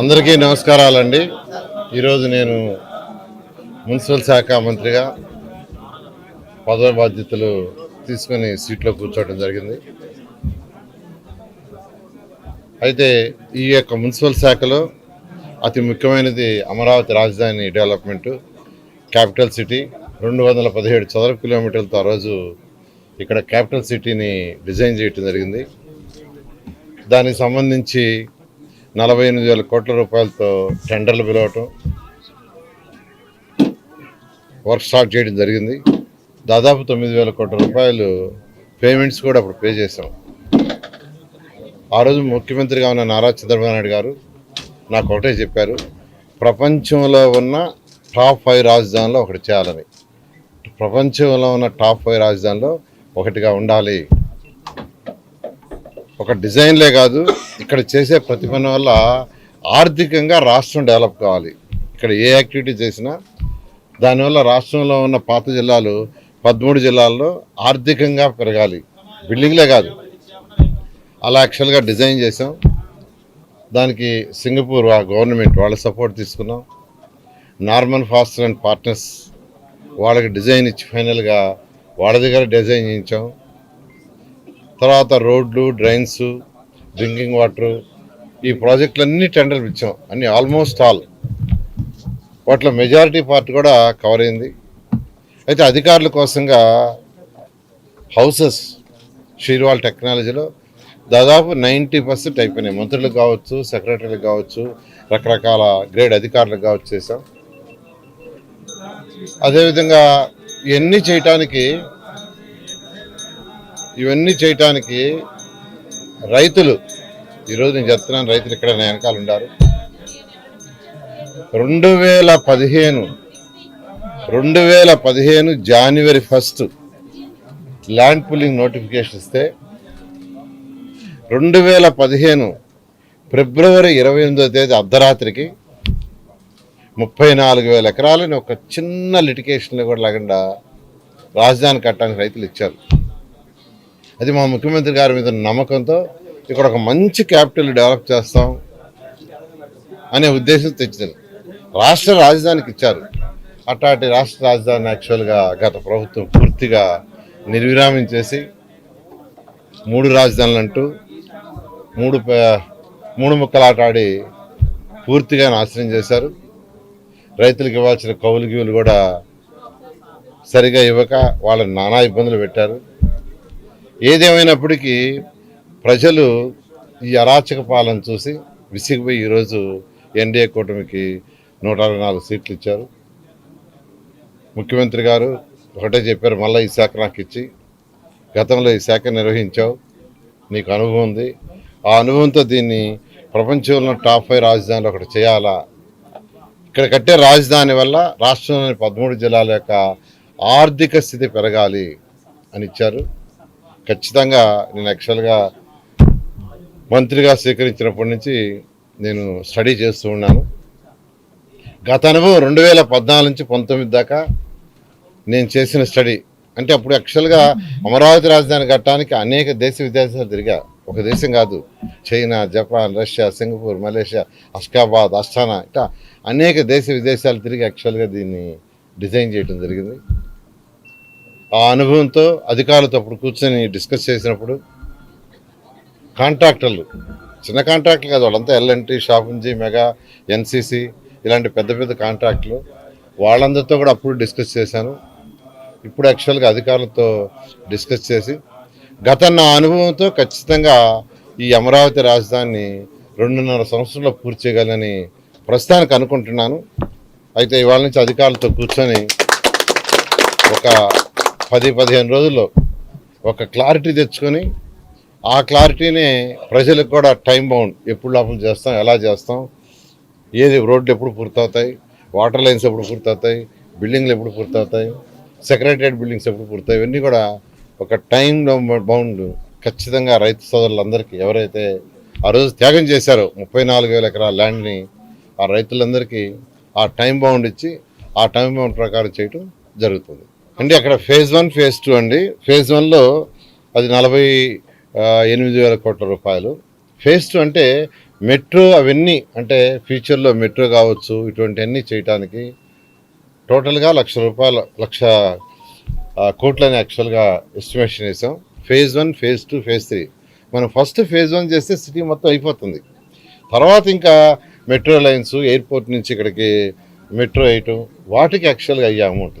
అందరికీ నమస్కారాలండి. ఈరోజు నేను మున్సిపల్ శాఖ మంత్రిగా పదవి బాధ్యతలు తీసుకొని సీట్లో కూర్చోవడం జరిగింది. అయితే ఈ యొక్క మున్సిపల్ శాఖలో అతి ముఖ్యమైనది అమరావతి రాజధాని డెవలప్మెంటు. క్యాపిటల్ సిటీ రెండు వందల పదిహేడు చదరపు కిలోమీటర్లతో ఆ రోజు ఇక్కడ క్యాపిటల్ సిటీని డిజైన్ చేయటం జరిగింది. దానికి సంబంధించి నలభై ఎనిమిది వేల కోట్ల రూపాయలతో టెండర్లు పిలవటం వర్క్ స్టార్ట్ చేయడం జరిగింది. దాదాపు తొమ్మిది వేల కోట్ల రూపాయలు పేమెంట్స్ కూడా అప్పుడు పే చేశాం. ఆ రోజు ముఖ్యమంత్రిగా ఉన్న నారా చంద్రబాబు నాయుడు గారు నాకు ఒకటే చెప్పారు ప్రపంచంలో ఉన్న టాప్ ఫైవ్ రాజధానిలో ఒకటి చేయాలని. ప్రపంచంలో ఉన్న టాప్ ఫైవ్ రాజధానిలో ఒకటిగా ఉండాలి. ఒక డిజైన్లే కాదు ఇక్కడ చేసే ప్రతి పని వల్ల ఆర్థికంగా రాష్ట్రం డెవలప్ కావాలి. ఇక్కడ ఏ యాక్టివిటీ చేసినా దానివల్ల రాష్ట్రంలో ఉన్న పాత జిల్లాలు పదమూడు జిల్లాల్లో ఆర్థికంగా పెరగాలి. బిల్డింగ్లే కాదు. అలా యాక్చువల్గా డిజైన్ చేసాం దానికి సింగపూర్ ఆ గవర్నమెంట్ వాళ్ళ సపోర్ట్ తీసుకున్నాం. నార్మన్ ఫాస్టర్ అండ్ పార్ట్నర్స్ వాళ్ళకి డిజైన్ ఇచ్చి ఫైనల్గా వాళ్ళ దగ్గర డిజైన్ చేయించాం. తర్వాత రోడ్లు డ్రైన్స్ డ్రింకింగ్ వాటర్ ఈ ప్రాజెక్టులన్నీ టెండర్లు ఇచ్చాం. అన్ని ఆల్మోస్ట్ ఆల్. వాటిలో మెజారిటీ పార్ట్ కూడా కవర్ అయింది. అయితే అధికారుల కోసంగా హౌసెస్ షీర్వాల్ టెక్నాలజీలో దాదాపు నైంటీ పర్సెంట్ అయిపోయినాయి. మంత్రులకు కావచ్చు సెక్రటరీలకు కావచ్చు రకరకాల గ్రేడ్ అధికారులకు కావచ్చు చేసాం అదేవిధంగా ఇవన్నీ చేయటానికి ఇవన్నీ చేయటానికి రైతులు ఈరోజు నేను చెప్తున్నాను రైతులు ఇక్కడ నా వెనకాల ఉన్నారు రెండు వేల పదిహేను రెండు వేల పదిహేను జనవరి ఫస్ట్ ల్యాండ్ పుల్లింగ్ నోటిఫికేషన్ ఇస్తే రెండు వేల పదిహేను ఫిబ్రవరి ఇరవై ఎనిమిదో తేదీ అర్ధరాత్రికి ముప్పై నాలుగు వేల ఎకరాలని ఒక చిన్న లిటికేషన్లో కూడా లేకుండా రాజధాని కట్టడానికి రైతులు ఇచ్చారు. అది మా ముఖ్యమంత్రి గారి మీద నమ్మకంతో ఇక్కడ ఒక మంచి క్యాపిటల్ డెవలప్ చేస్తాం అనే ఉద్దేశం తెచ్చారు రాష్ట్ర రాజధానికి ఇచ్చారు. అట్లాంటి రాష్ట్ర రాజధాని యాక్చువల్గా గత ప్రభుత్వం పూర్తిగా నిర్విరామం చేసి మూడు రాజధానులు అంటూ మూడు పే- మూడు ముక్కలాటాడి పూర్తిగా నాశనం చేశారు. రైతులకు ఇవ్వాల్సిన కౌలు గీవులు కూడా సరిగా ఇవ్వక వాళ్ళని నానా ఇబ్బందులు పెట్టారు. ఏదేమైనప్పటికీ ప్రజలు ఈ అరాచక పాలన చూసి విసిగిపోయి ఈరోజు ఎన్డీఏ కూటమికి నూట అరవై నాలుగు సీట్లు ఇచ్చారు. ముఖ్యమంత్రి గారు ఒకటే చెప్పారు మళ్ళీ ఈ శాఖ నాకు ఇచ్చి గతంలో ఈ శాఖ నిర్వహించావు నీకు అనుభవం ఉంది. ఆ అనుభవంతో దీన్ని ప్రపంచంలో టాప్ ఫైవ్ రాజధానిలో ఒకటి చేయాలా? ఇక్కడ కట్టే రాజధాని వల్ల రాష్ట్రంలోని పదమూడు జిల్లాల యొక్క ఆర్థిక స్థితి పెరగాలి అని ఇచ్చారు. ఖచ్చితంగా నేను యాక్చువల్గా మంత్రిగా స్వీకరించినప్పటి నుంచి నేను స్టడీ చేస్తూ ఉన్నాను. గత అనుభవం రెండు వేల పద్నాలుగు నుంచి పంతొమ్మిది దాకా నేను చేసిన స్టడీ. అంటే అప్పుడు యాక్చువల్గా అమరావతి రాజధాని కట్టడానికి అనేక దేశ విదేశాలు తిరిగా. ఒక దేశం కాదు. China Japan Russia Singapore Malaysia Ashgabat Astana ఇట్లా అనేక దేశ విదేశాలు తిరిగి యాక్చువల్గా దీన్ని డిజైన్ చేయడం జరిగింది. ఆ అనుభవంతో అధికారులతో అప్పుడు కూర్చొని డిస్కస్ చేసినప్పుడు కాంట్రాక్టర్లు చిన్న కాంట్రాక్టులు కాదు వాళ్ళంతా ఎల్ఎన్టీ షాపుంజీ మెగా ఎన్సీసీ ఇలాంటి పెద్ద పెద్ద కాంట్రాక్టులు వాళ్ళందరితో కూడా అప్పుడు డిస్కస్ చేశాను. ఇప్పుడు యాక్చువల్గా అధికారులతో డిస్కస్ చేసి గత నా అనుభవంతో ఖచ్చితంగా ఈ అమరావతి రాజధానిని రెండున్నర సంవత్సరంలో పూర్తి చేయగలని ప్రస్తుతానికి అనుకుంటున్నాను. అయితే ఇవాళ నుంచి అధికారులతో కూర్చొని ఒక పది పదిహేను రోజుల్లో ఒక క్లారిటీ తెచ్చుకొని ఆ క్లారిటీనే ప్రజలకు కూడా టైం బౌండ్ ఎప్పుడు లోపల చేస్తాం ఎలా చేస్తాం ఏది రోడ్లు ఎప్పుడు పూర్తవుతాయి వాటర్ లైన్స్ ఎప్పుడు పూర్తవుతాయి బిల్డింగ్లు ఎప్పుడు పూర్తవుతాయి సెక్రటరియట్ బిల్డింగ్స్ ఎప్పుడు పూర్తవుతాయి ఇవన్నీ కూడా ఒక టైం బౌండ్ ఖచ్చితంగా రైతు సోదరులందరికీ ఎవరైతే ఆ రోజు త్యాగం చేశారో ముప్పై నాలుగు వేల ఎకరాల ల్యాండ్ని ఆ రైతులందరికీ ఆ టైం బౌండ్ ఇచ్చి ఆ టైం బౌండ్ ప్రకారం చేయటం జరుగుతుంది. అంటే అక్కడ ఫేజ్ వన్ ఫేజ్ టూ అండి. ఫేజ్ వన్లో అది నలభై ఎనిమిది వేల కోట్ల రూపాయలు. ఫేజ్ టూ అంటే మెట్రో అవన్నీ అంటే ఫ్యూచర్లో మెట్రో కావచ్చు ఇటువంటివన్నీ చేయటానికి టోటల్గా లక్ష రూపాయల లక్ష కోట్లని యాక్చువల్గా ఎస్టిమేషన్ వేసాం phase one phase two phase three. మనం ఫస్ట్ ఫేజ్ వన్ చేస్తే సిటీ మొత్తం అయిపోతుంది. తర్వాత ఇంకా మెట్రో లైన్స్ ఎయిర్పోర్ట్ నుంచి ఇక్కడికి మెట్రో వేయటం వాటికి యాక్చువల్గా అయ్యే అమౌంట్